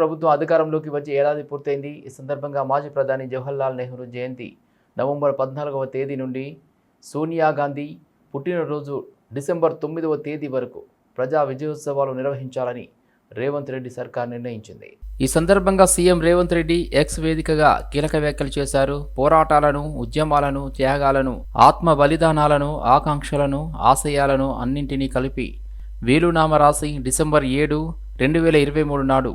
ప్రభుత్వం అధికారంలోకి వచ్చి ఏడాది పూర్తయింది. ఈ సందర్భంగా మాజీ ప్రధాని జవహర్లాల్ నెహ్రూ జయంతి నవంబర్ పద్నాలుగవ తేదీ నుండి సోనియా గాంధీ పుట్టినరోజు డిసెంబర్ తొమ్మిదవ తేదీ వరకు ప్రజా విజయోత్సవాలు నిర్వహించాలని రేవంత్ రెడ్డి సర్కార్ నిర్ణయించింది. ఈ సందర్భంగా సీఎం రేవంత్ రెడ్డి ఎక్స్ వేదికగా కీలక వ్యాఖ్యలు చేశారు. పోరాటాలను ఉద్యమాలను త్యాగాలను ఆత్మ బలిదానాలను ఆకాంక్షలను ఆశయాలను అన్నింటినీ కలిపి వీలునామా రాసి డిసెంబర్ ఏడు రెండు వేల ఇరవై మూడు నాడు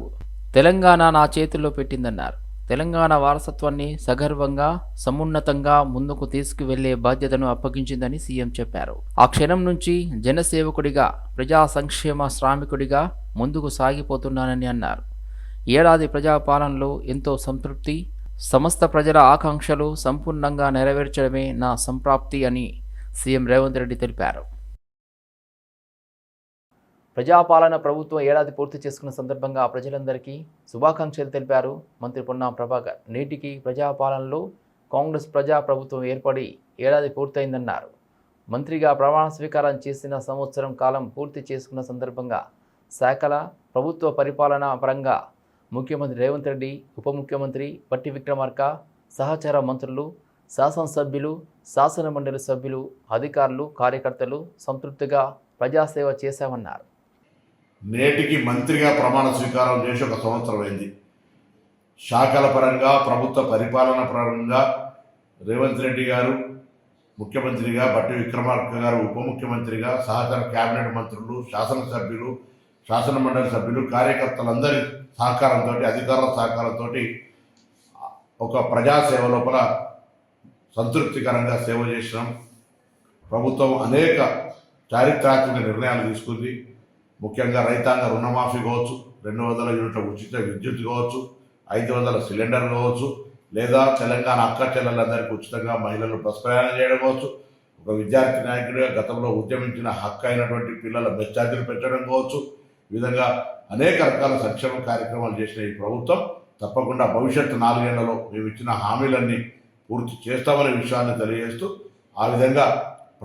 తెలంగాణ నా చేతుల్లో పెట్టిందన్నారు. తెలంగాణ వారసత్వాన్ని సగర్వంగా సమున్నతంగా ముందుకు తీసుకువెళ్ళే బాధ్యతను అప్పగించిందని సీఎం చెప్పారు. ఆ క్షణం నుంచి జనసేవకుడిగా ప్రజా సంక్షేమ శ్రామికుడిగా ముందుకు సాగిపోతున్నానని అన్నారు. ఏడాది ప్రజాపాలనలో ఎంతో సంతృప్తి సమస్త ప్రజల ఆకాంక్షలు సంపూర్ణంగా నెరవేర్చడమే నా సంప్రాప్తి అని సీఎం రేవంత్ రెడ్డి తెలిపారు. ప్రజాపాలన ప్రభుత్వం ఏడాది పూర్తి చేసుకున్న సందర్భంగా ప్రజలందరికీ శుభాకాంక్షలు తెలిపారు. మంత్రి పొన్నం ప్రభాకర్ నేటికి ప్రజాపాలనలో కాంగ్రెస్ ప్రజా ప్రభుత్వం ఏర్పడి ఏడాది పూర్తయిందన్నారు. మంత్రిగా ప్రమాణ స్వీకారం చేసిన సంవత్సరం కాలం పూర్తి చేసుకున్న సందర్భంగా శాఖల ప్రభుత్వ పరిపాలన పరంగా ముఖ్యమంత్రి రేవంత్ రెడ్డి ఉప ముఖ్యమంత్రి పట్టి విక్రమార్క సహచర మంత్రులు శాసనసభ్యులు శాసన మండలి సభ్యులు అధికారులు కార్యకర్తలు సంతృప్తిగా ప్రజాసేవ చేశామన్నారు. నేటికి మంత్రిగా ప్రమాణ స్వీకారం చేసి ఒక సంవత్సరం అయింది. శాఖల పరంగా ప్రభుత్వ పరిపాలన పరంగా రేవంత్ రెడ్డి గారు ముఖ్యమంత్రిగా బట్టి విక్రమార్క గారు ఉప ముఖ్యమంత్రిగా సహచర కేబినెట్ మంత్రులు శాసనసభ్యులు శాసన మండలి సభ్యులు కార్యకర్తలందరి సహకారంతో అధికారుల సహకారంతో ఒక ప్రజాసేవ లోపల సంతృప్తికరంగా సేవ చేసినాం. ప్రభుత్వం అనేక చారిత్రాత్మక నిర్ణయాలు తీసుకుంది. ముఖ్యంగా రైతాంగ రుణమాఫీ కావచ్చు రెండు వందల యూనిట్ల ఉచిత విద్యుత్ కావచ్చు ఐదు వందల సిలిండర్ కావచ్చు లేదా తెలంగాణ అక్క చెల్లెలందరికీ ఉచితంగా మహిళలు బస్ ప్రయాణం చేయడం కావచ్చు ఒక విద్యార్థి నాయకుడిగా గతంలో ఉద్యమించిన హక్కు అయినటువంటి పిల్లల బస్ ఛార్జీలు పెట్టడం కావచ్చు ఈ విధంగా అనేక రకాల సంక్షేమ కార్యక్రమాలు చేసిన ఈ ప్రభుత్వం తప్పకుండా భవిష్యత్తు నాలుగేళ్ళలో మేము ఇచ్చిన హామీలన్నీ పూర్తి చేస్తామనే విషయాన్ని తెలియజేస్తూ ఆ విధంగా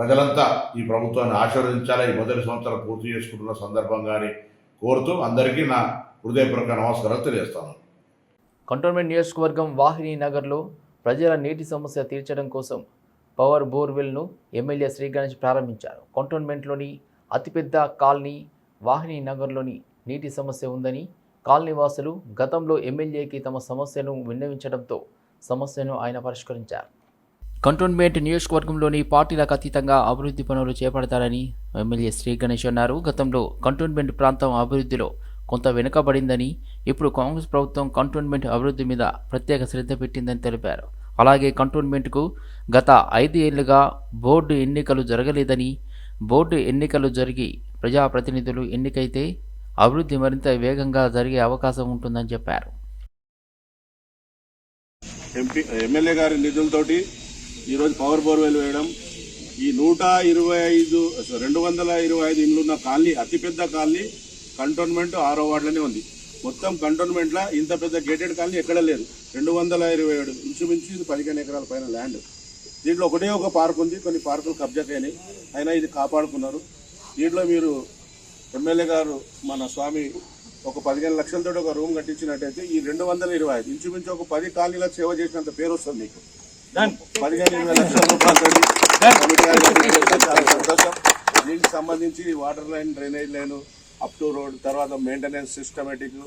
ప్రజలంతా ఈ ప్రభుత్వాన్ని ఆశీర్వదించాలి? ఈ మొదటి సంవత్సరం పూర్తి చేసుకుంటున్న సందర్భంగానే కోరుతూ అందరికీ నా హృదయపూర్వక నమస్కారాలు తెలియజేస్తాను. కంటోన్మెంట్ నియోజకవర్గం వాహిని నగర్లో ప్రజల నీటి సమస్య తీర్చడం కోసం పవర్ బోర్వెల్ను ఎమ్మెల్యే శ్రీ గణేష్ ప్రారంభించారు. కంటోన్మెంట్లోని అతిపెద్ద కాలనీ వాహిని నగర్లోని నీటి సమస్య ఉందని కాలనీ వాసులు గతంలో ఎమ్మెల్యేకి తమ సమస్యను విన్నవించడంతో సమస్యను ఆయన పరిష్కరించారు. కంటోన్మెంట్ నియోజకవర్గంలోని పార్టీలకు అతీతంగా అభివృద్ధి పనులు చేపడతారని ఎమ్మెల్యే శ్రీ గణేష్ అన్నారు. గతంలో కంటోన్మెంట్ ప్రాంతం అభివృద్ధిలో కొంత వెనుకబడిందని ఇప్పుడు కాంగ్రెస్ ప్రభుత్వం కంటోన్మెంట్ అభివృద్ధి మీద ప్రత్యేక శ్రద్ధ పెట్టిందని తెలిపారు. అలాగే కంటోన్మెంట్కు గత ఐదు ఏళ్ళుగా బోర్డు ఎన్నికలు జరగలేదని బోర్డు ఎన్నికలు జరిగి ప్రజాప్రతినిధులు ఎన్నికైతే అభివృద్ధి మరింత వేగంగా జరిగే అవకాశం ఉంటుందని చెప్పారు. ఎంపీ ఎమ్మెల్యే గారి నిధులతోటి ఈరోజు పవర్ బోర్వెల్ వేయడం. ఈ నూట ఇరవై ఐదు రెండు వందల ఇరవై ఐదు ఇండ్లున్న కాలనీ అతిపెద్ద కాలనీ కంటోన్మెంట్ ఆరో వార్డులోనే ఉంది. మొత్తం కంటోన్మెంట్లో ఇంత పెద్ద గేటెడ్ కాలనీ ఎక్కడ లేదు. రెండు వందల ఇరవై ఏడు ఇంచుమించు ఇది పదిహేను ఎకరాల పైన ల్యాండ్ దీంట్లో ఒకటే ఒక పార్క్ ఉంది కొన్ని పార్కులు కబ్జా అయినాయి. అయినా ఇది కాపాడుకున్నారు. దీంట్లో మీరు ఎమ్మెల్యే గారు మన స్వామి ఒక పదిహేను లక్షలతో ఒక రూమ్ కట్టించినట్టయితే ఈ రెండు వందల ఇరవై ఐదు ఇంచుమించు ఒక పది కాలనీలకు సేవ చేసినంత పేరు వస్తుంది మీకు. పదిహేను ఇరవై లక్షల రూపాయలతో కమిటీ గారు కట్టించినందుకు చాలా సంతోషం. దీనికి సంబంధించి water line drainage line up to road తర్వాత మెయింటెనెన్స్ సిస్టమేటిక్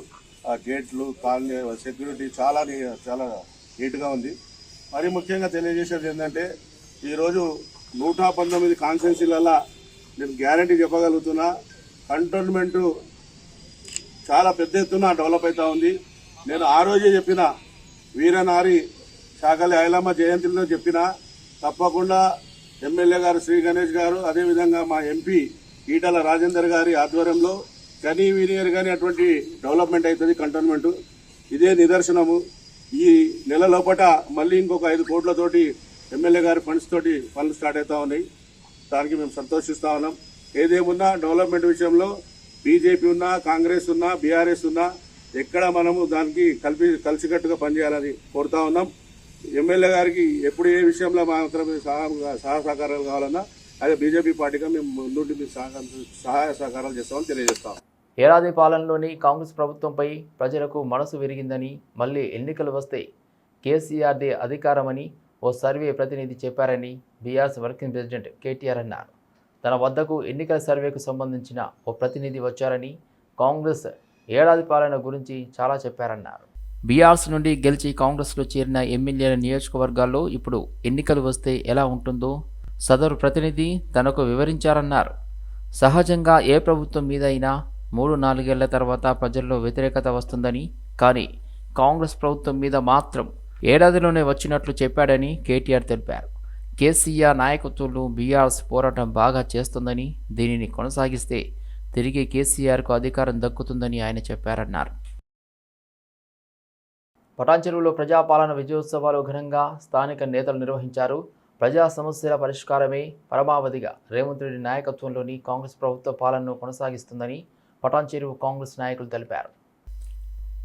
గేట్లు కాలనీ సెక్యూరిటీ చాలా చాలా నీట్గా ఉంది. మరి ముఖ్యంగా తెలియజేసేది ఏంటంటే ఈరోజు నూట పంతొమ్మిది కాన్స్టిట్యున్సీలలో నేను గ్యారంటీ చెప్పగలుగుతున్నా కంటోన్మెంట్ చాలా పెద్ద ఎత్తున డెవలప్ అవుతా ఉంది. నేను ఆ రోజే చెప్పిన వీరనారి కాకలి ఐలమ్మ జయంతిలో చెప్పిన తప్పకుండా ఎమ్మెల్యే గారు శ్రీ గణేష్ గారు అదేవిధంగా మా ఎంపీ ఈటల రాజేందర్ గారి ఆధ్వర్యంలో కనీ వీనియర్ కానీ అటువంటి డెవలప్మెంట్ అవుతుంది కంటోన్మెంట్. ఇదే నిదర్శనము. ఈ నెల లోపల మళ్ళీ ఇంకొక ఐదు కోట్లతోటి ఎమ్మెల్యే గారి ఫండ్స్ తోటి పనులు స్టార్ట్ అవుతా ఉన్నాయి. దానికి మేము సంతోషిస్తా ఉన్నాం. ఏదేమున్నా డెవలప్మెంట్ విషయంలో బీజేపీ ఉన్నా కాంగ్రెస్ ఉన్నా బీఆర్ఎస్ ఉన్నా ఎక్కడ మనము దానికి కలిపి కలిసికట్టుగా పనిచేయాలని కోరుతా ఉన్నాం. ఎమ్మెల్యే గారికి ఎప్పుడు ఏ విషయంలో మాత్రం సహా సహాయ సహకారాలు కావాలన్నా అదే బీజేపీ పార్టీగా మేము ముందుండి మీకు సహకారం సహాయ సహకారాలు చేస్తామని తెలియజేస్తాం. ఏడాది పాలనలోని కాంగ్రెస్ ప్రభుత్వంపై ప్రజలకు మనసు విరిగిందని మళ్ళీ ఎన్నికలు వస్తే కేసీఆర్దే అధికారమని ఓ సర్వే ప్రతినిధి చెప్పారని బీఆర్ఎస్ వర్కింగ్ ప్రెసిడెంట్ కేటీఆర్ అన్నారు. తన వద్దకు ఎన్నికల సర్వేకు సంబంధించిన ఓ ప్రతినిధి వచ్చారని కాంగ్రెస్ ఏడాది పాలన గురించి చాలా చెప్పారన్నారు. బీఆర్స్ నుండి గెలిచి కాంగ్రెస్లో చేరిన ఎమ్మెల్యేల నియోజకవర్గాల్లో ఇప్పుడు ఎన్నికలు వస్తే ఎలా ఉంటుందో సదరు ప్రతినిధి తనకు వివరించారన్నారు. సహజంగా ఏ ప్రభుత్వం మీద అయినా మూడు నాలుగేళ్ళ తర్వాత ప్రజల్లో వ్యతిరేకత వస్తుందని కానీ కాంగ్రెస్ ప్రభుత్వం మీద మాత్రం ఏడాదిలోనే వచ్చినట్లు చెప్పాడని కేటీఆర్ తెలిపారు. కేసీఆర్ నాయకత్వంలో బీఆర్ఎస్ పోరాటం బాగా చేస్తుందని దీనిని కొనసాగిస్తే తిరిగి కేసీఆర్కు అధికారం దక్కుతుందని ఆయన చెప్పారన్నారు. పటాన్చెరువులో ప్రజాపాలన విజయోత్సవాలు ఘనంగా స్థానిక నేతలు నిర్వహించారు. ప్రజా సమస్యల పరిష్కారమే పరమావధిగా రేవంత్ రెడ్డి నాయకత్వంలోని కాంగ్రెస్ ప్రభుత్వ పాలనను కొనసాగిస్తుందని పటాన్చెరువు కాంగ్రెస్ నాయకులు తెలిపారు.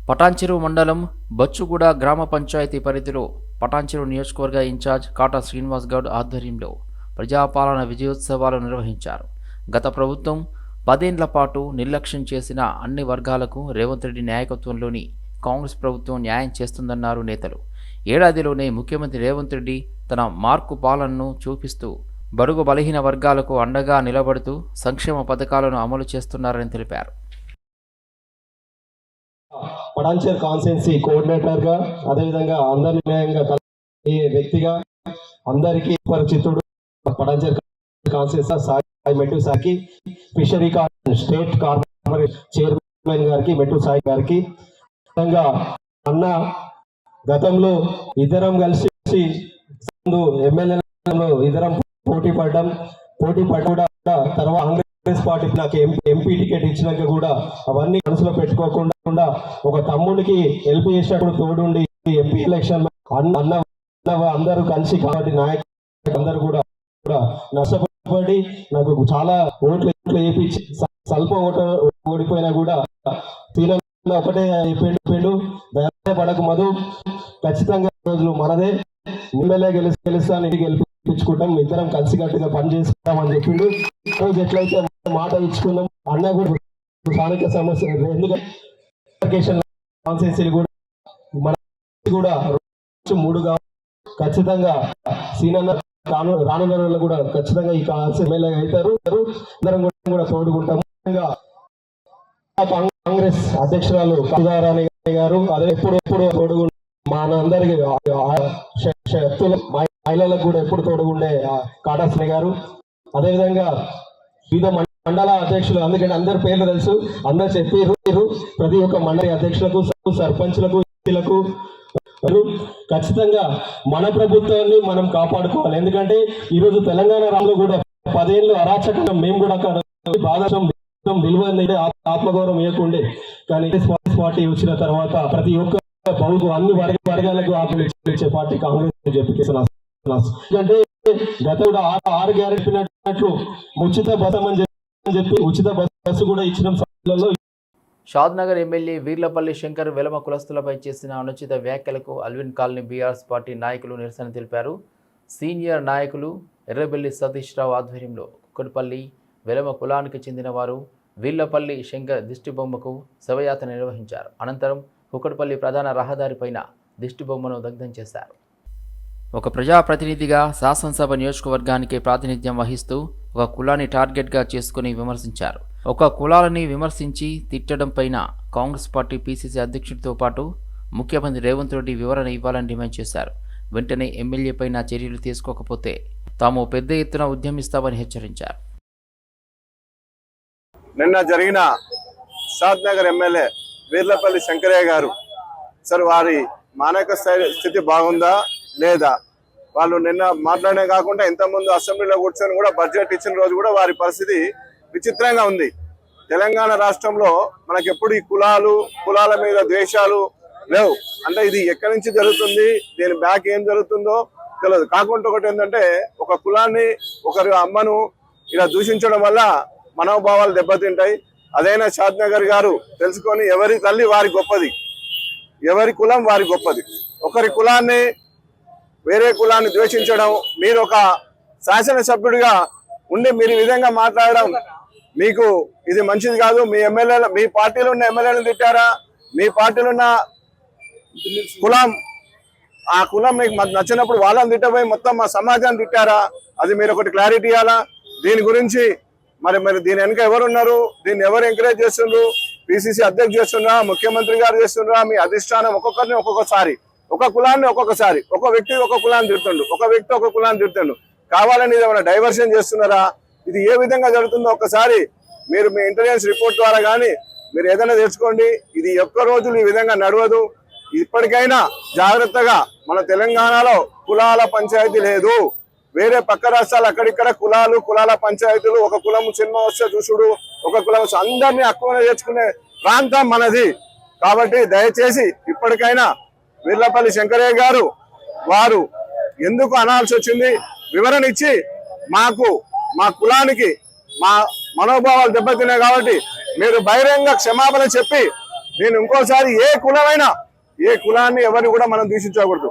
పటాన్చెరువు మండలం బచ్చుగూడ గ్రామ పంచాయతీ పరిధిలో పటాన్చెరువు నియోజకవర్గ ఇన్ఛార్జ్ కాటా శ్రీనివాస్ గౌడ్ ఆధ్వర్యంలో ప్రజాపాలన విజయోత్సవాలు నిర్వహించారు. గత ప్రభుత్వం పదేండ్ల పాటు నిర్లక్ష్యం చేసిన అన్ని వర్గాలకు రేవంత్ రెడ్డి నాయకత్వంలోని కాంగ్రెస్ ప్రభుత్వం న్యాయం చేస్తుందన్నారు నేతలు. ఏడాదిలోనే ముఖ్యమంత్రి రేవంత్ రెడ్డి తన మార్కు పాలనను చూపిస్తూ బడుగు బలహీన వర్గాలకు అండగా నిలబడుతూ సంక్షేమ పథకాలను అమలు చేస్తున్నారని తెలిపారు. పడాన్చర్ కాన్సెన్సీ కోఆర్డినేటర్గా అదేవిధంగా అందరి న్యాయంగా వ్యక్తిగా అందరికీ పరిచితుడు పడాన్చర్ కాన్సెన్స్ సాయి మెట్టు సాకి ఫిషరీ స్టేట్ కార్పొరేషన్ చైర్మన్ గారికి మెట్టు సాయి గారికి అన్న గతంలో ఇద్దరం కలిసి ఎమ్మెల్యేలో ఇద్దరం పోటీ పడ్డం పోటీ పడ్డ తర్వాత కాంగ్రెస్ పార్టీ నాకు ఎంపీ టికెట్ ఇచ్చినాక కూడా అవన్నీ మనసులో పెట్టుకోకుండా ఒక తమ్ముడికి హెల్ప్ చేసినప్పుడు తోడుండి ఎంపీ ఎలక్షన్ అన్న అన్న అందరూ కలిసి కాబట్టి నాయకులు అందరూ కూడా నష్టపడి నాకు చాలా ఓట్లు ఓట్లు వేయించి స్వల్ప ఓట ఓడిపోయినా కూడా తీరం ఒకటే చెప్పిండు చెప్పిండు పడక మధు ఖచ్చితంగా రోజులు మనదే. ఎమ్మెల్యే గెలిచి గెలుస్తాను గెలిపించుకుంటాం. ఇద్దరం కలిసికట్టుగా పని చేసుకుంటాం అని చెప్పిండు. రోజు ఎట్లయితే మాట ఇచ్చుకున్నాం అన్న కూడా స్థానిక సమస్య ఎందుకంటే కూడా మన కూడా రోజు మూడు ఖచ్చితంగా సీనన్న రాను రానున్న రోజుల్లో కూడా ఖచ్చితంగా ఈ కాన్సెన్స్ ఎమ్మెల్యే అవుతారు. అందరం కూడా కూడా తోడుకుంటాం కాంగ్రెస్ అధ్యక్షురాలు కవితారాణి గారు అదే ఎప్పుడు ఎప్పుడు తోడుగు మా అందరికి శక్తులు మహిళలకు కూడా ఎప్పుడు తోడుగుండే కాటాశ్రీ గారు అదేవిధంగా వివిధ మండల అధ్యక్షులు అందుకని అందరి పేర్లు తెలుసు అందరు చెప్పారు ప్రతి ఒక్క మండలి అధ్యక్షులకు సర్పంచ్లకు ఎంపీలకు ఖచ్చితంగా మన ప్రభుత్వాన్ని మనం కాపాడుకోవాలి ఎందుకంటే ఈ రోజు తెలంగాణ రాష్ట్రంలో కూడా పదేళ్ళు అరాచకంగా మేము కూడా అక్కడ బాధం విలువ ఆత్మగౌరవం ఇవ్వకుండే. కానీ పార్టీ వచ్చిన తర్వాత ప్రతి ఒక్క పౌరుకు అన్ని వర్గ వర్గాలకు ఆత్మ పార్టీ కాంగ్రెస్ చెప్పి ఎందుకంటే గత కూడా ఆరు గ్యారెంటీ ఉచిత బసం చెప్పి అని చెప్పి ఉచిత బస్సు కూడా ఇచ్చిన సమయంలో షాద్నగర్ ఎమ్మెల్యే వీర్లపల్లి శంకర్ వెలమ కులస్తులపై చేసిన అనుచిత వ్యాఖ్యలకు అల్విన్ కాలనీ బీఆర్ఎస్ పార్టీ నాయకులు నిరసన తెలిపారు. సీనియర్ నాయకులు ఎర్రబెల్లి సతీష్ రావు ఆధ్వర్యంలో కుక్కడిపల్లి వెలమ కులానికి చెందిన వారు వీళ్ళపల్లి శంకర్ దిష్టిబొమ్మకు శవయాత్ర నిర్వహించారు. అనంతరం కుక్కడపల్లి ప్రధాన రహదారిపైన దిష్టిబొమ్మను దగ్ధం చేశారు. ఒక ప్రజాప్రతినిధిగా శాసనసభ నియోజకవర్గానికి ప్రాతినిధ్యం వహిస్తూ ఒక కులాన్ని టార్గెట్గా చేసుకుని విమర్శించారు. ఒక కులాలని విమర్శించి తిట్టడం పైన కాంగ్రెస్ పార్టీ పీసీసీ అధ్యక్షుడితో పాటు ముఖ్యమంత్రి రేవంత్ రెడ్డి వివరణ ఇవ్వాలని డిమాండ్ చేశారు. వెంటనే ఎమ్మెల్యే పైన చర్యలు తీసుకోకపోతే తాము పెద్ద ఎత్తున ఉద్యమిస్తామని హెచ్చరించారు. నిన్న జరిగిన షాద్ నగర్ ఎమ్మెల్యే వీర్లపల్లి శంకరయ్య గారు సార్ వారి మానక స్థాయి- స్థితి బాగుందా లేదా? వాళ్ళు నిన్న మాట్లాడే కాకుండా ఇంతకుముందు అసెంబ్లీలో కూర్చొని కూడా బడ్జెట్ ఇచ్చిన రోజు కూడా వారి పరిస్థితి విచిత్రంగా ఉంది. తెలంగాణ రాష్ట్రంలో మనకి ఎప్పుడు ఈ కులాలు కులాల మీద ద్వేషాలు లేవు. అంటే ఇది ఎక్కడి నుంచి జరుగుతుంది దీని బ్యాక్ ఏం జరుగుతుందో తెలియదు కాకుండా ఒకటి ఏంటంటే ఒక కులాన్ని ఒకరి అమ్మను ఇలా దూషించడం వల్ల మనోభావాలు దెబ్బతింటాయి. అదైనా షాద్ నగర్ గారు తెలుసుకొని ఎవరి తల్లి వారి గొప్పది. ఎవరి కులం వారి గొప్పది. ఒకరి కులాన్ని వేరే కులాన్ని ద్వేషించడం మీరు ఒక శాసనసభ్యుడిగా ఉండి మీరు ఈ విధంగా మాట్లాడడం మీకు ఇది మంచిది కాదు. మీ ఎమ్మెల్యేల మీ పార్టీలో ఉన్న ఎమ్మెల్యేలను తిట్టారా? మీ పార్టీలో ఉన్న కులం ఆ కులం మీకు నచ్చినప్పుడు వాళ్ళని తిట్టబోయి మొత్తం మా సమాజాన్ని తిట్టారా? అది మీరు ఒకటి క్లారిటీ ఇవ్వాలా? దీని గురించి మరి మరి దీని వెనుక ఎవరున్నారు? దీన్ని ఎవరు ఎంకరేజ్ చేస్తుండ్రు? పిసిసి అధ్యక్ష చేస్తున్నా ముఖ్యమంత్రి గారు చేస్తుండ్రా? మీ అధిష్టానం ఒక్కొక్కరిని ఒక్కొక్కసారి ఒక కులాన్ని ఒక్కొక్కసారి ఒక వ్యక్తి ఒక కులాన్ని తిడుతుండు ఒక వ్యక్తి ఒక కులాన్ని తిడుతుండు. కావాలని ఏమైనా డైవర్షన్ చేస్తున్నారా? ఇది ఏ విధంగా జరుగుతుందో ఒక్కసారి మీరు మీ ఇంటెలిజెన్స్ రిపోర్ట్ ద్వారా కానీ మీరు ఏదైనా తెచ్చుకోండి ఇది ఒక్క రోజులు ఈ విధంగా నడవదు. ఇప్పటికైనా జాగ్రత్తగా మన తెలంగాణలో కులాల పంచాయతీ లేదు. వేరే పక్క రాష్ట్రాలు అక్కడిక్కడ కులాలు కులాల పంచాయతీలు ఒక కులం సినిమా వస్తే చూసుడు ఒక కులం అందరినీ అక్కువనే చేర్చుకునే ప్రాంతం మనది. కాబట్టి దయచేసి ఇప్పటికైనా వీర్లపల్లి శంకరయ్య గారు వారు ఎందుకు అనాల్సి వచ్చింది? వివరణ ఇచ్చి మాకు మా కులానికి మా మనోభావాలు దెబ్బతిన్నాయి కాబట్టి మీరు బహిరంగ క్షమాపణ చెప్పి నేను ఇంకోసారి ఏ కులమైనా ఏ కులాన్ని ఎవరిని కూడా మనం దూషించకూడదు.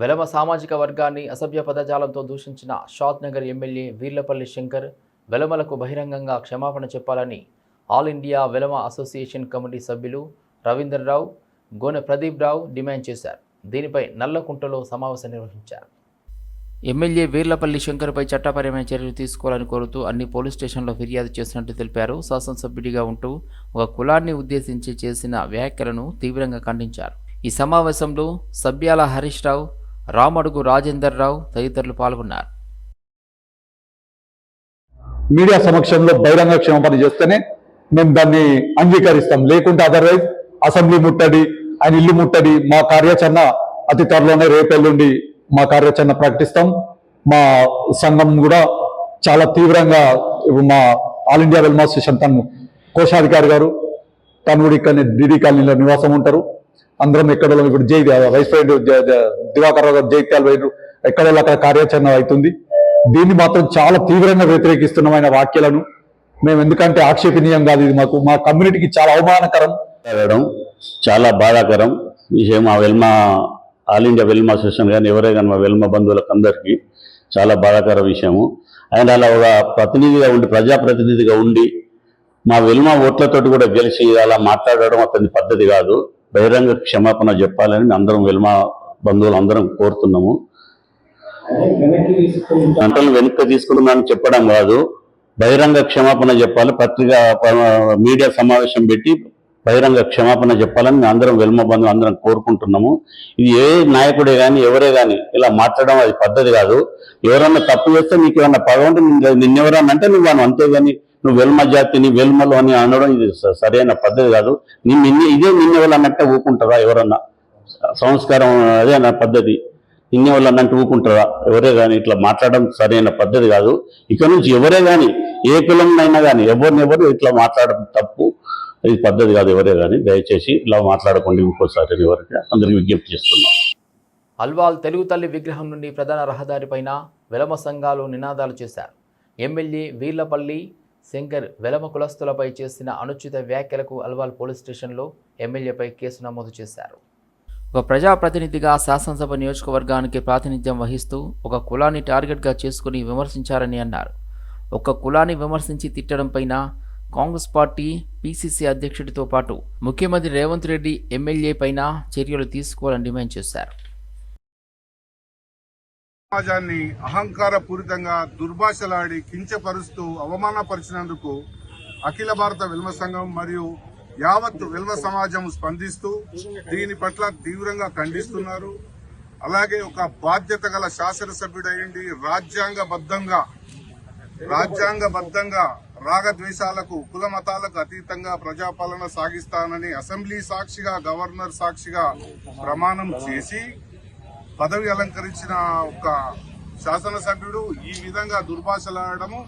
వెలమ సామాజిక వర్గాన్ని అసభ్య పదజాలంతో దూషించిన షాద్ నగర్ ఎమ్మెల్యే వీర్లపల్లి శంకర్ వెలమలకు బహిరంగంగా క్షమాపణ చెప్పాలని all India Velama association committee సభ్యులు రవీంద్రరావు గోనె ప్రదీప్ రావు డిమాండ్ చేశారు. దీనిపై నల్లకుంటలో సమావేశం నిర్వహించారు. ఎమ్మెల్యే వీర్లపల్లి శంకర్పై చట్టపరమైన చర్యలు తీసుకోవాలని కోరుతూ అన్ని పోలీస్ స్టేషన్లో ఫిర్యాదు చేసినట్టు తెలిపారు. శాసనసభ్యుడిగా ఉంటూ ఒక కులాన్ని ఉద్దేశించి చేసిన వ్యాఖ్యలను తీవ్రంగా ఖండించారు. ఈ సమావేశంలో సభ్యాల హరీష్ రావు రామడుగు రాజేందర్ రావు తదితరులు పాల్గొన్నారు. మీడియా సమక్షంలో బహిరంగ క్షమాపణ చేస్తేనే మేము దాన్ని అంగీకరిస్తాం. లేకుంటే అదర్వైజ్ అసెంబ్లీ ముట్టడి ఆయన ఇల్లు ముట్టడి మా కార్యాచరణ అతి త్వరలోనే రేపెల్లుండి మా కార్యాచరణ ప్రకటిస్తాం. మా సంఘం కూడా చాలా తీవ్రంగా ఇప్పుడు మా ఆల్ ఇండియా వెల్మా తను కోశాధికారి గారు తను కూడా ఇక్కడ డిడి కాలనీలో నివాసం ఉంటారు. అందరం ఎక్కడ ఇప్పుడు జై వైస్ ప్రెసిడెంట్ దివాకర్ రావు గారు జైత్యాల వైపు ఎక్కడ అక్కడ కార్యాచరణ అవుతుంది. దీన్ని మాత్రం చాలా తీవ్రంగా వ్యతిరేకిస్తున్నాం ఆయన వ్యాఖ్యలను. మేము ఎందుకంటే ఆక్షేపణీయం కాదు ఇది మాకు. మా కమ్యూనిటీకి చాలా అవమానకరం. చాలా బాధాకరం. విషయం మా Velama all India Velama association కానీ ఎవరే కానీ మా వెల్మ బంధువులకు అందరికీ చాలా బాధాకర విషయము. ఆయన అలా ఒక ప్రతినిధిగా ఉండి ప్రజాప్రతినిధిగా ఉండి మా వెల్మ ఓట్లతోటి కూడా గెలిచి అలా మాట్లాడడం అతని పద్ధతి కాదు. బహిరంగ క్షమాపణ చెప్పాలని అందరం వెల్మ బంధువులు అందరం కోరుతున్నాము. గంటలు వెనక్కి తీసుకుంటున్నాను చెప్పడం కాదు బహిరంగ క్షమాపణ చెప్పాలి పత్రిక మీడియా సమావేశం పెట్టి బహిరంగ క్షమాపణ చెప్పాలని అందరం వెల్మ బంధువులు అందరం కోరుకుంటున్నాము. ఇది ఏ నాయకుడే కానీ ఎవరే కానీ ఇలా మాట్లాడడం అది పద్ధతి కాదు. ఎవరన్నా తప్పు చేస్తే నీకు ఏమన్నా పగ ఉంటే నిన్నెవరన్నా అంటే నువ్వు అంతే అంతేగాని నువ్వు వెల్మ జాతిని వెల్మలు అని అనడం ఇది సరైన పద్ధతి కాదు. నిన్ను ఇన్ని- ఇదే నిన్నెవరన్నట్టే ఊకుంటారా ఎవరన్నా? సంస్కారం అదే నా పద్ధతి. నిన్నే వాళ్ళు అన్నట్టు ఊకుంటారా? ఎవరే కానీ ఇట్లా మాట్లాడడం సరైన పద్ధతి కాదు. ఇక నుంచి ఎవరే కానీ ఏ కులంనైనా కానీ ఎవరిని ఎవరు ఇట్లా మాట్లాడడం తప్పు ఇది పద్ధతి కాదు ఎవరే కానీ దయచేసి ఇలా మాట్లాడకుండా ఇంకోసారి ఎవరికి అందరికి విజ్ఞప్తి చేస్తున్నాం. అల్వాల్ తెలుగు తల్లి విగ్రహం నుండి ప్రధాన రహదారిపైన విలమ సంఘాలు నినాదాలు చేశారు. ఎమ్మెల్యే వీర్లపల్లి శంకర్ వెలమ కులస్తులపై చేసిన అనుచిత వ్యాఖ్యలకు అల్వాల్ పోలీస్ స్టేషన్లో ఎమ్మెల్యేపై కేసు నమోదు చేశారు. ఒక ప్రజాప్రతినిధిగా శాసనసభ నియోజకవర్గానికి ప్రాతినిధ్యం వహిస్తూ ఒక కులాన్ని టార్గెట్గా చేసుకుని విమర్శించారని అన్నారు. ఒక కులాన్ని విమర్శించి తిట్టడంపైన కాంగ్రెస్ పార్టీ పీసీసీ అధ్యక్షుడితో పాటు ముఖ్యమంత్రి రేవంత్ రెడ్డి ఎమ్మెల్యే పైన చర్యలు తీసుకోవాలని డిమాండ్ చేశారు. సమాజాన్ని అహంకారపూరితంగా దుర్భాషలాడి కించపరుస్తూ అవమానపరిచినందుకు అఖిల భారత విల్మ సంఘం మరియు యావత్ విల్మ సమాజం స్పందిస్తూ దీని పట్ల తీవ్రంగా ఖండిస్తున్నారు. అలాగే ఒక బాధ్యత గల శాసనసభ్యుడయ్యండి రాజ్యాంగబద్ధంగా రాజ్యాంగబద్ధంగా రాగద్వేషాలకు కుల మతాలకు అతీతంగా ప్రజాపాలన సాగిస్తానని అసెంబ్లీ సాక్షిగా గవర్నర్ సాక్షిగా ప్రమాణం చేసి పదవి అలంకరించిన ఒక శాసనసభ్యుడు ఈ విధంగా దుర్భాషలాడము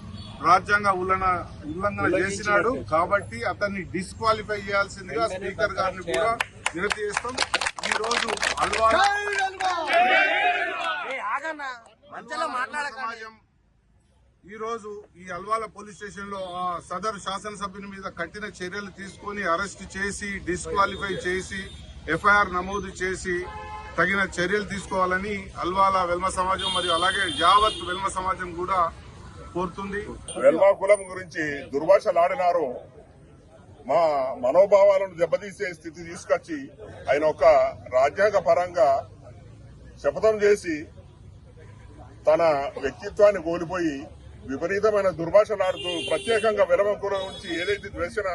రాజ్యాంగ ఉల్లంఘన ఉల్లంఘన చేసినాడు. కాబట్టి అతన్ని డిస్క్వాలిఫై చేయాల్సిందిగా స్పీకర్ గారిని కూడా వినతి చేస్తాం. ఈ రోజు అల్వాల్ అల్వాల సమాజం ఈ రోజు ఈ అల్వాల పోలీస్ స్టేషన్లో ఆ సదరు శాసనసభ్యుని మీద కఠిన చర్యలు తీసుకొని అరెస్ట్ చేసి డిస్క్వాలిఫై చేసి ఎఫ్ఐఆర్ నమోదు చేసి తగిన చర్యలు తీసుకోవాలని అల్వాల వెల్మ సమాజం మరియు అలాగే యావత్ వెల్మ సమాజం కూడా కోరుతుంది. వెల్మా కులం గురించి దుర్భాషలాడినారు. మా మనోభావాలను దెబ్బతీసే స్థితి తీసుకొచ్చి ఆయన ఒక రాజ్యాంగ పరంగా శపథం చేసి తన వ్యక్తిత్వాన్ని కోల్పోయి విపరీతమైన దుర్భాషలాడుతూ ప్రత్యేకంగా విలమ కులం నుంచి ఏదైతే ద్వేషణ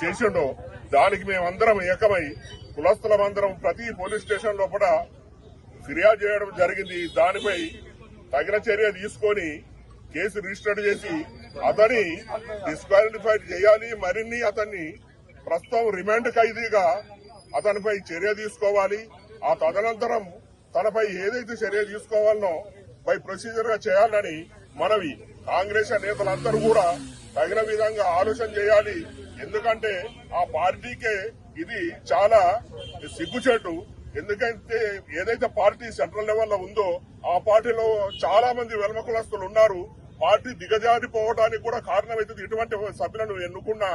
చేసిండో దానికి మేమందరం ఏకమై కులస్తులమందరం ప్రతి పోలీస్ స్టేషన్ లోపల ఫిర్యాదు చేయడం జరిగింది. దానిపై తగిన చర్య తీసుకొని కేసు రిజిస్టర్ చేసి అతని డిస్క్వాలిఫైడ్ చేయాలి. మరిన్ని అతన్ని ప్రస్తుతం రిమాండ్ ఖైదీగా అతనిపై చర్య తీసుకోవాలి. ఆ తదనంతరం తనపై ఏదైతే చర్య తీసుకోవాలనో పై ప్రొసీజర్గా చేయాలని మనవి. కాంగ్రెస్ నేతలందరూ కూడా తగిన విధంగా ఆలోచన చేయాలి. ఎందుకంటే ఆ పార్టీకే ఇది చాలా సిగ్గుచేటు. ఎందుకంటే ఏదైతే పార్టీ సెంట్రల్ లెవెల్లో ఉందో ఆ పార్టీలో చాలా మంది వెల్మ కులస్తులు ఉన్నారు. పార్టీ దిగజారిపోవడానికి కూడా కారణమైతుంది ఇటువంటి సభ్యులను ఎన్నుకున్నా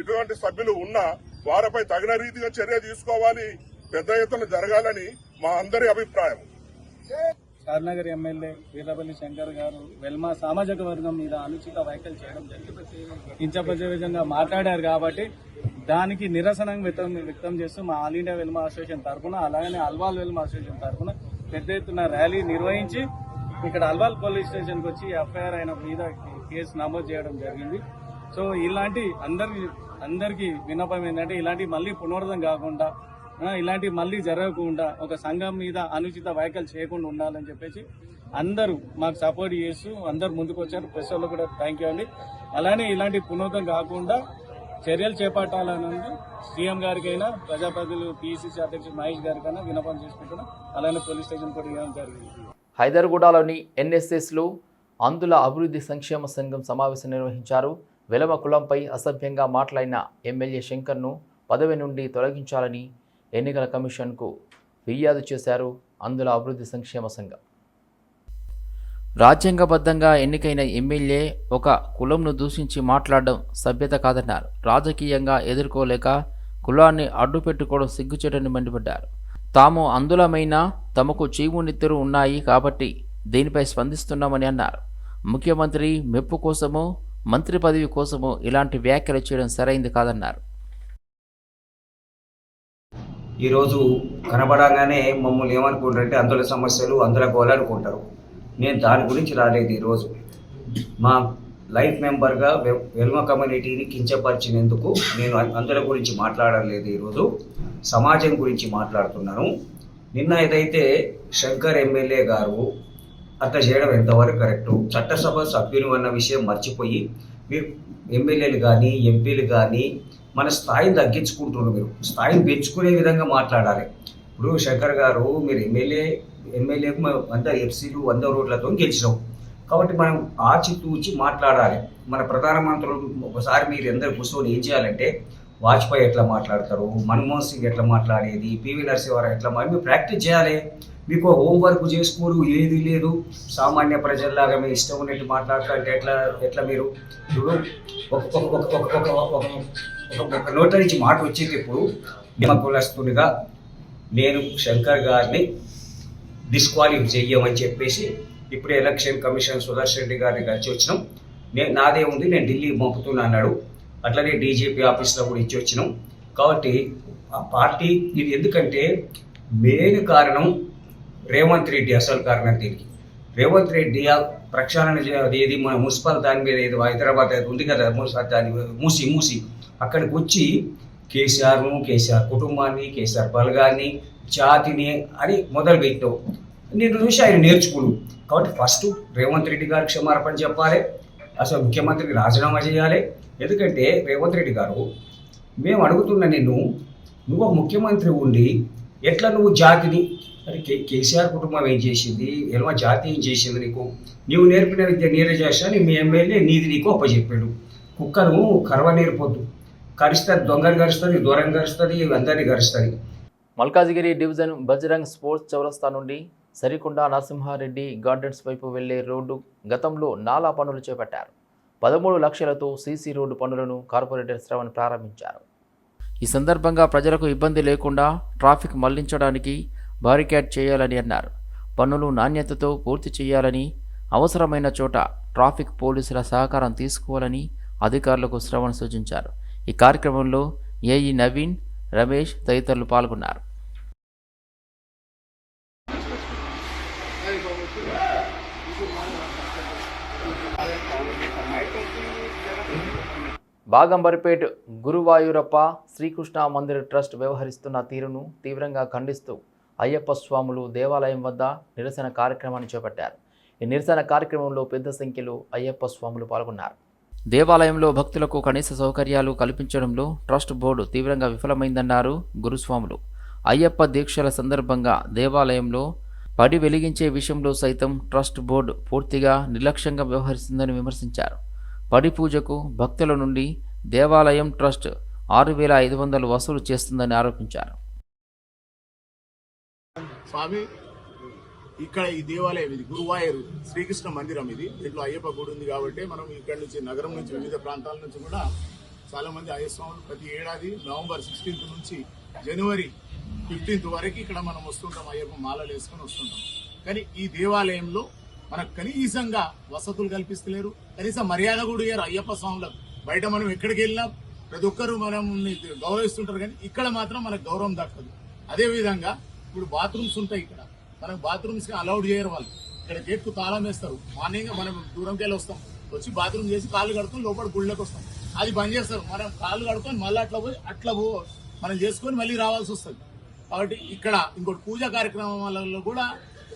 ఇటువంటి సభ్యులు ఉన్నా వారిపై తగిన రీతిగా చర్య తీసుకోవాలి పెద్ద ఎత్తున జరగాలని మా అందరి అభిప్రాయం. షాద్నగర్ ఎమ్మెల్యే వీరపల్లి శంకర్ గారు వెల్మా సామాజిక వర్గం మీద అనుచిత వ్యాఖ్యలు చేయడం జరిగింది. కించపరిచే విధంగా మాట్లాడారు కాబట్టి దానికి నిరసన వ్యక్తం వ్యక్తం చేస్తూ మా ఆల్ ఇండియా వెల్మా అసోసియేషన్ తరఫున అలాగనే అల్వాల్ వెల్మా అసోసియేషన్ తరఫున పెద్ద ఎత్తున ర్యాలీ నిర్వహించి ఇక్కడ అల్వాల్ పోలీస్ స్టేషన్కి వచ్చి ఎఫ్ఐఆర్ అయిన మీద కేసు నమోదు చేయడం జరిగింది. సో ఇలాంటి అందరికి అందరికీ విన్నపం ఏంటంటే ఇలాంటి మళ్ళీ పునరుద్ధం కాకుండా ఇలాంటి ఇలాంటివి మళ్ళీ జరగకుండా ఒక సంఘం మీద అనుచిత వ్యాఖ్యలు చేయకుండా ఉండాలని చెప్పేసి అందరూ మాకు సపోర్ట్ చేస్తూ అందరు ముందుకు వచ్చారు. ప్రెస్ వాళ్ళు కూడా థ్యాంక్ యూ అండి. అలానే ఇలాంటి పునరుద్ధం కాకుండా చర్యలు చేపట్టాలని సీఎం గారికైనా ప్రజాప్రతినిధులు పిసిసి అధ్యక్షుడు మహేష్ గారికైనా విన్నపం చేసుకుంటున్నాం. అలానే పోలీస్ స్టేషన్ కూడా ఇవ్వడం జరిగింది. హైదర్గూడలోని ఎన్ఎస్ఎస్లు అందుల అభివృద్ధి సంక్షేమ సంఘం సమావేశం నిర్వహించారు. వెలమ కులంపై అసభ్యంగా మాట్లాడిన ఎమ్మెల్యే శంకర్ను పదవి నుండి తొలగించాలని ఎన్నికల కమిషన్కు ఫిర్యాదు చేశారు అందుల అభివృద్ధి సంక్షేమ సంఘం. రాజ్యాంగబద్ధంగా ఎన్నికైన ఎమ్మెల్యే ఒక కులంను దూషించి మాట్లాడడం సభ్యత కాదన్నారు. రాజకీయంగా ఎదుర్కోలేక కులాన్ని అడ్డుపెట్టుకోవడం సిగ్గుచేటని మండిపడ్డారు. తాము అందులమైన తమకు చీమునిద్దరు ఉన్నాయి కాబట్టి దీనిపై స్పందిస్తున్నామని అన్నారు. ముఖ్యమంత్రి మెప్పు కోసమో మంత్రి పదవి కోసమో ఇలాంటి వ్యాఖ్యలు చేయడం సరైంది కాదన్నారు. ఈరోజు కనబడగానే మమ్మల్ని ఏమనుకుంటారంటే అందుల సమస్యలు అందులో గోలనుకుంటారు నేను దాని గురించి రాలేదు ఈరోజు. మా లైఫ్ మెంబర్గా వె- వెల్మ కమ్యూనిటీని కించపరిచినందుకు నేను అందుల గురించి మాట్లాడలేదు ఈరోజు. సమాజం గురించి మాట్లాడుతున్నాను. నిన్న ఏదైతే శంకర్ ఎమ్మెల్యే గారు అట్లా చేయడం ఎంతవరకు కరెక్టు? చట్టసభ సభ్యులు అన్న విషయం మర్చిపోయి మీరు ఎమ్మెల్యేలు కానీ ఎంపీలు కానీ మన స్థాయిని తగ్గించుకుంటున్నారు మీరు. స్థాయిని పెంచుకునే విధంగా మాట్లాడాలి. ఇప్పుడు శంకర్ గారు మీరు ఎమ్మెల్యే ఎమ్మెల్యేకు వంద ఎఫ్సీలు వంద రోడ్లతో గెలిచినాం. కాబట్టి మనం ఆచితూచి మాట్లాడాలి. మన ప్రధానమంత్రులు ఒకసారి మీరు ఎందరు కూర్చొని ఏం చేయాలంటే వాజ్పేయి ఎట్లా మాట్లాడతారు మన్మోహన్ సింగ్ ఎట్లా మాట్లాడేది పివి నరసింహారావు ఎట్లా మాట్లాడి మీరు ప్రాక్టీస్ చేయాలి. మీకు హోంవర్క్ చేసుకోరు ఏది లేదు. సామాన్య ప్రజల్లాగా మీ ఇష్టం ఉన్నట్టు మాట్లాడతారంటే ఎట్లా ఎట్లా మీరు? ఇప్పుడు ఒక నోట్ల నుంచి మాట వచ్చేటప్పుడు నిమ్మకులస్తునిగా నేను శంకర్ గారిని డిస్క్వాలిఫై చెయ్యమని చెప్పేసి ఇప్పుడే ఎలక్షన్ కమిషన్ సుదర్శన్ రెడ్డి గారిని కలిసి వచ్చినాం. నేను నాదే ఉంది నేను ఢిల్లీ పంపుతున్నా అన్నాడు. అట్లనే డీజీపీ ఆఫీస్లో కూడా ఇచ్చి వచ్చినాం. కాబట్టి ఆ పార్టీ ఇది ఎందుకంటే మెయిన్ కారణం రేవంత్ రెడ్డి అసలు కారణం దీనికి. రేవంత్ రెడ్డి ప్రక్షాళన ఏది మన మున్సిపల్ దాని మీద ఏదో హైదరాబాద్ అది ఉంది కదా దాని మూసి మూసి. అక్కడికి వచ్చి కేసీఆర్ను కేసీఆర్ కుటుంబాన్ని కేసీఆర్ బలగాన్ని జాతిని అని మొదలుపెట్టావు. నేను చూసి ఆయన నేర్చుకును కాబట్టి ఫస్ట్ రేవంత్ రెడ్డి గారు క్షమార్పణ చెప్పాలి. అసలు ముఖ్యమంత్రికి రాజీనామా చేయాలి. ఎందుకంటే రేవంత్ రెడ్డి గారు మేము అడుగుతున్న నిన్ను నువ్వు ఒక ముఖ్యమంత్రి ఉండి ఎట్లా నువ్వు జాతిని మరి కే కేసీఆర్ కుటుంబం ఏం చేసింది? ఎల్మ జాతి ఏం చేసింది నీకు? నీవు నేర్పిన విద్య నీరే చేస్తా మీ ఎమ్మెల్యే నీది నీకు అప్పచెప్పాడు. కుక్కను కర్వ నేర్పొద్దు కరుస్తుంది దొంగని కరుస్తుంది దూరం కరుస్తుంది అందరినీ కరుస్తుంది. మల్కాజిగిరి డివిజన్ బజరంగ్ స్పోర్ట్స్ చౌరస్తా నుండి సరికొండ నరసింహారెడ్డి గార్డెన్స్ వైపు వెళ్ళే రోడ్డు గతంలో నాలా పనులు చేపట్టారు. పదమూడు లక్షలతో సీసీ రోడ్డు పనులను కార్పొరేటర్ శ్రవణ్ ప్రారంభించారు. ఈ సందర్భంగా ప్రజలకు ఇబ్బంది లేకుండా ట్రాఫిక్ మళ్ళించడానికి బారికేడ్ చేయాలని అన్నారు. పనులు నాణ్యతతో పూర్తి చేయాలని అవసరమైన చోట ట్రాఫిక్ పోలీసుల సహకారం తీసుకోవాలని అధికారులకు శ్రవణ్ సూచించారు. ఈ కార్యక్రమంలో ఏఈ నవీన్ రమేష్ తదితరులు పాల్గొన్నారు. బాగంబరిపేట్ గురువాయూరప్ప శ్రీకృష్ణ మందిర ట్రస్ట్ వ్యవహరిస్తున్న తీరును తీవ్రంగా ఖండిస్తూ అయ్యప్ప స్వాములు దేవాలయం వద్ద నిరసన కార్యక్రమాన్ని చేపట్టారు. ఈ నిరసన కార్యక్రమంలో పెద్ద సంఖ్యలో అయ్యప్ప స్వాములు పాల్గొన్నారు. దేవాలయంలో భక్తులకు కనీస సౌకర్యాలు కల్పించడంలో ట్రస్ట్ బోర్డు తీవ్రంగా విఫలమైందన్నారు గురుస్వాములు. అయ్యప్ప దీక్షల సందర్భంగా దేవాలయంలో పడి వెలిగించే విషయంలో సైతం ట్రస్ట్ బోర్డు పూర్తిగా నిర్లక్ష్యంగా వ్యవహరిస్తుందని విమర్శించారు. పడిపూజకు భక్తుల నుండి దేవాలయం ట్రస్ట్ ఆరు వేల ఐదు వందలు వసూలు చేస్తుందని ఆరోపించారు. స్వామి ఇక్కడ ఈ దేవాలయం ఇది గురువాయూరు శ్రీకృష్ణ మందిరం ఇది. దీంట్లో అయ్యప్ప గుడి ఉంది కాబట్టి మనం ఇక్కడ నుంచి నగరం నుంచి వివిధ ప్రాంతాల నుంచి కూడా చాలా మంది అయ్యస్వాములు ప్రతి ఏడాది నవంబర్ సిక్స్టీన్త్ నుంచి జనవరి ఫిఫ్టీన్త్ వరకు ఇక్కడ మనం వస్తుంటాం అయ్యప్ప మాలలు వేసుకొని వస్తుంటాం. కానీ ఈ దేవాలయంలో మనకు కనీసంగా వసతులు కల్పిస్తలేరు. కనీసం మర్యాద కూడా ఇయ్యారు అయ్యప్ప స్వాములకు. బయట మనం ఎక్కడికి వెళ్ళినా ప్రతి ఒక్కరు మనం గౌరవిస్తుంటారు కానీ ఇక్కడ మాత్రం మనకు గౌరవం దక్కదు. అదేవిధంగా ఇప్పుడు బాత్రూమ్స్ ఉంటాయి ఇక్కడ. మనకు బాత్రూమ్స్కి అలౌడ్ చేయరు వాళ్ళు. ఇక్కడ గేట్కు తాళం వేస్తారు. మార్నింగ్ మనం దూరంకి వెళ్ళి వస్తాం. వచ్చి బాత్రూమ్ చేసి కాళ్ళు కడుకొని లోపల గుళ్ళకి వస్తాం. అది బంద్ చేస్తారు. మనం కాళ్ళు కడుకొని మళ్ళీ అట్లా పోయి అట్లా పో మనం చేసుకొని మళ్ళీ రావాల్సి వస్తుంది. కాబట్టి ఇక్కడ ఇంకోటి పూజా కార్యక్రమాలలో కూడా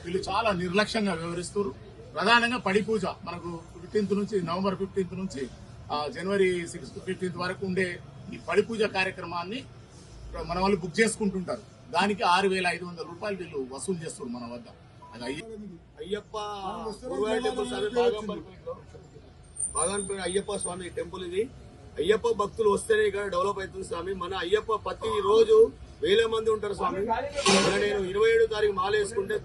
వీళ్ళు చాలా నిర్లక్ష్యంగా వ్యవహరిస్తారు ప్రధానంగా పడి పూజ. మనకు ఫిఫ్టీన్త్ నుంచి నవంబర్ ఫిఫ్టీన్త్ నుంచి ఆ, జనవరి సిక్స్ ఫిఫ్టీన్త్ వరకు ఉండే ఈ పడి పూజ కార్యక్రమాన్ని మన వాళ్ళు బుక్ చేసుకుంటుంటారు. దానికి ఆరు వేల ఐదు వందల రూపాయలు వీళ్ళు వసూలు చేస్తారు మన వద్ద. అయ్యప్ప అయ్యప్ప స్వామి టెంపుల్ ఇది. అయ్యప్ప భక్తులు వస్తేనే ఇక్కడ డెవలప్ అవుతుంది స్వామి. మన అయ్యప్ప ప్రతి రోజు వేల మంది ఉంటారు స్వామి. నేను ఇరవై ఏడు తారీఖు మాల వేసుకుంటే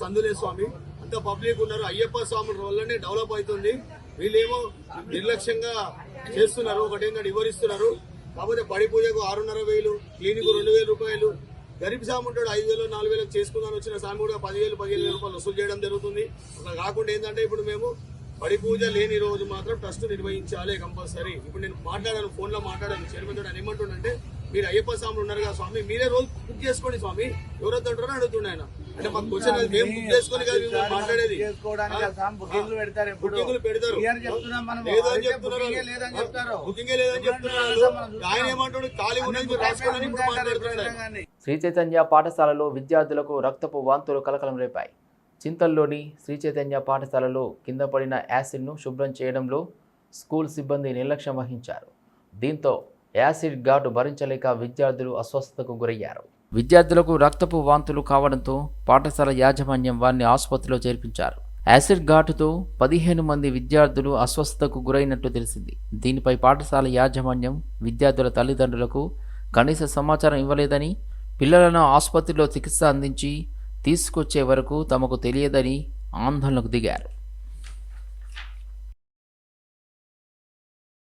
సందులే స్వామి. ఎంత పబ్లిక్ ఉన్నారు. అయ్యప్ప స్వామి వల్లనే డెవలప్ అవుతుంది. వీళ్ళేమో నిర్లక్ష్యంగా చేస్తున్నారు. ఒకటేంటంటే వివరిస్తున్నారు. కాకపోతే పడి పూజకు ఆరున్నర వేలు క్లినిక్ రెండు వేల రూపాయలు. గరీబ్ సాము ఉంటాడు ఐదు వేలు నాలుగు వేలకు చేసుకుందాని వచ్చిన సామి కూడా పదివేలు పదిహేను వేల రూపాయలు వసూలు చేయడం జరుగుతుంది. అలా కాకుండా ఏంటంటే ఇప్పుడు మేము పడి పూజ లేని రోజు మాత్రం ట్రస్ట్ నిర్వహించాలి కంపల్సరీ. ఇప్పుడు నేను మాట్లాడాను ఫోన్లో మాట్లాడాను చైర్మన్ ఏమంటుండంటే మీరు అయ్యప్ప స్వాములు ఉన్నారు కదా స్వామి మీరే రోజు బుక్ చేసుకోండి స్వామి. ఎవరైతే ఉంటారో అడుగుతుండే ఆయన. అంటే మాకు క్వశ్చన్ మేము బుక్ చేసుకొని కదా మేము మాట్లాడేది. బుకింగ్లు పెడతారు మనం లేదని చెప్తున్నారు. బుకింగే లేదని చెప్తున్నారు. ఆయన ఏమంటాడు? ఖాళీ ఉన్నది మీరు ఇప్పుడు మాట్లాడుతున్నాడు. శ్రీ చైతన్య పాఠశాలలో విద్యార్థులకు రక్తపు వాంతులు కలకలం రేపాయి. చింతల్లోని శ్రీ చైతన్య పాఠశాలలో కింద పడిన యాసిడ్ను శుభ్రం చేయడంలో స్కూల్ సిబ్బంది నిర్లక్ష్యం వహించారు. దీంతో యాసిడ్ ఘాటు భరించలేక విద్యార్థులు అస్వస్థతకు గురయ్యారు. విద్యార్థులకు రక్తపు వాంతులు కావడంతో పాఠశాల యాజమాన్యం వారిని ఆసుపత్రిలో చేర్పించారు. యాసిడ్ ఘాటుతో పదిహేను మంది విద్యార్థులు అస్వస్థతకు గురైనట్టు తెలిసింది. దీనిపై పాఠశాల యాజమాన్యం విద్యార్థుల తల్లిదండ్రులకు కనీస సమాచారం ఇవ్వలేదని పిల్లలను ఆసుపత్రిలో చికిత్స అందించి తీసుకొచ్చే వరకు తమకు తెలియదని ఆందోళనకు దిగారు.